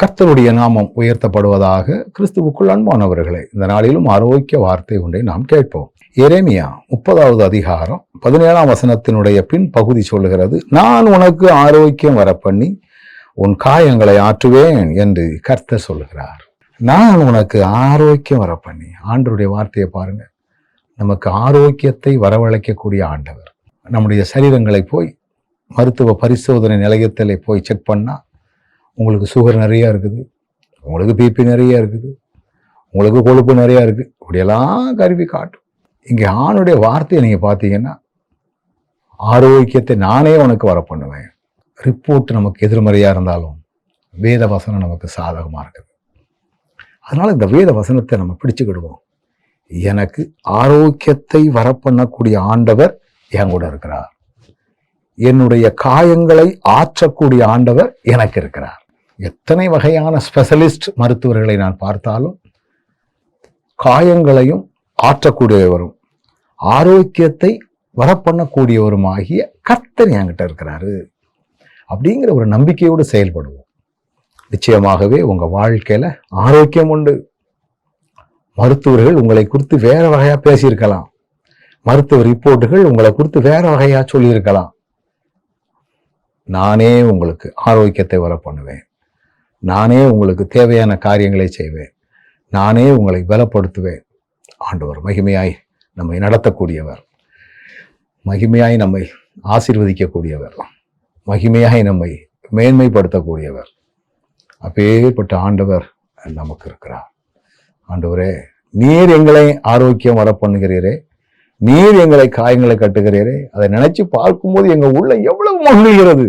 கர்த்தருடைய நாமம் உயர்த்தப்படுவதாக கிறிஸ்துவுக்குள் அன்பானவர்களே இந்த நாளிலும் ஆரோக்கிய வார்த்தை ஒன்றை நாம் கேட்போம். எரேமியா முப்பதாவது அதிகாரம் பதினேழாம் வசனத்தினுடைய பின் பகுதி சொல்லுகிறது நான் உனக்கு ஆரோக்கியம் வரப்பண்ணி உன் காயங்களை ஆற்றுவேன் என்று கர்த்தர் சொல்லுகிறார். நான் உனக்கு ஆரோக்கியம் வரப்பண்ணி ஆண்டருடைய வார்த்தையை பாருங்க. நமக்கு ஆரோக்கியத்தை வரவழைக்கக்கூடிய ஆண்டவர். நம்முடைய சரீரங்களை போய் மருத்துவ பரிசோதனை நிலையத்தில் போய் செக் பண்ணால் உங்களுக்கு சுகர் நிறையா இருக்குது. உங்களுக்கு பிபி நிறையா இருக்குது. உங்களுக்கு கொழுப்பு நிறையா இருக்குது இப்படியெல்லாம் கருவி காட்டும். இங்கே ஆணுடைய வார்த்தையை நீங்கள் பார்த்தீங்கன்னா ஆரோக்கியத்தை நானே உனக்கு வர பண்ணுவேன். ரிப்போர்ட் நமக்கு எதிர்மறையாக இருந்தாலும் வேத வசனம் நமக்கு சாதகமாக இருக்குது. அதனால் இந்த வேத வசனத்தை நம்ம பிடிச்சுக்கிடுவோம். எனக்கு ஆரோக்கியத்தை வரப்பண்ணக்கூடிய ஆண்டவர் என் கூட இருக்கிறார். என்னுடைய காயங்களை ஆற்றக்கூடிய ஆண்டவர் எனக்கு இருக்கிறார். எத்தனை வகையான ஸ்பெஷலிஸ்ட் மருத்துவர்களை நான் பார்த்தாலும் காயங்களையும் ஆற்றக்கூடியவரும் ஆரோக்கியத்தை வரப்பண்ணக்கூடியவரும் ஆகிய கர்த்தர் என்கிட்ட இருக்கிறாரு அப்படிங்கிற ஒரு நம்பிக்கையோடு செயல்படுவோம். நிச்சயமாகவே உங்கள் வாழ்க்கையில் ஆரோக்கியம் உண்டு. மருத்துவர்கள் உங்களை குறித்து வேற வகையாக பேசியிருக்கலாம். மருத்துவ ரிப்போர்ட்டுகள் உங்களை குறித்து வேற வகையாக சொல்லியிருக்கலாம். நானே உங்களுக்கு ஆரோக்கியத்தை வர பண்ணுவேன் நானே உங்களுக்கு தேவையான காரியங்களை செய்வேன். நானே உங்களை பலப்படுத்துவேன். ஆண்டவர் மகிமையாய் நம்மை நடத்தக்கூடியவர். மகிமையாய் நம்மை ஆசீர்வதிக்கக்கூடியவர். மகிமையாய் நம்மை மேன்மைப்படுத்தக்கூடியவர். அப்பேற்பட்ட ஆண்டவர் நமக்கு இருக்கிறார். ஆண்டவரே நீர் எங்களை ஆரோக்கியம் வர பண்ணுகிறீரே நீர் எங்களை காயங்களை கட்டுகிறீரே. அதை நினைச்சு பார்க்கும்போது எங்கள் உள்ள எவ்வளவு மகிழ்கிறது.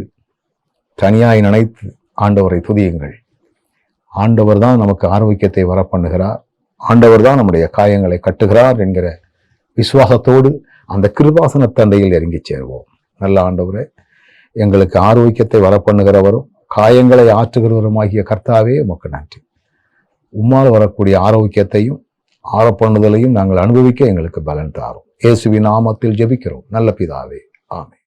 தனியாய் நினைத்து ஆண்டவரை துதியுங்கள். ஆண்டவர் தான் நமக்கு ஆரோக்கியத்தை வர பண்ணுகிறார் ஆண்டவர் தான் நம்முடைய காயங்களை கட்டுகிறார் என்கிற விசுவாசத்தோடு அந்த கிருபாசன தந்தையில் இறங்கி சேருவோம். நல்ல ஆண்டவரே எங்களுக்கு ஆரோக்கியத்தை வர பண்ணுகிறவரும் காயங்களை ஆற்றுகிறவருமாகிய கர்த்தாவே உமக்கு நன்றி. உம்மால் வரக்கூடிய ஆரோக்கியத்தையும் ஆரப்பண்ணுதலையும் நாங்கள் அனுபவிக்க எங்களுக்கு பலன் தாரும். இயேசுவின் நாமத்தில் ஜெபிக்கிறோம். நல்ல பிதாவே ஆமை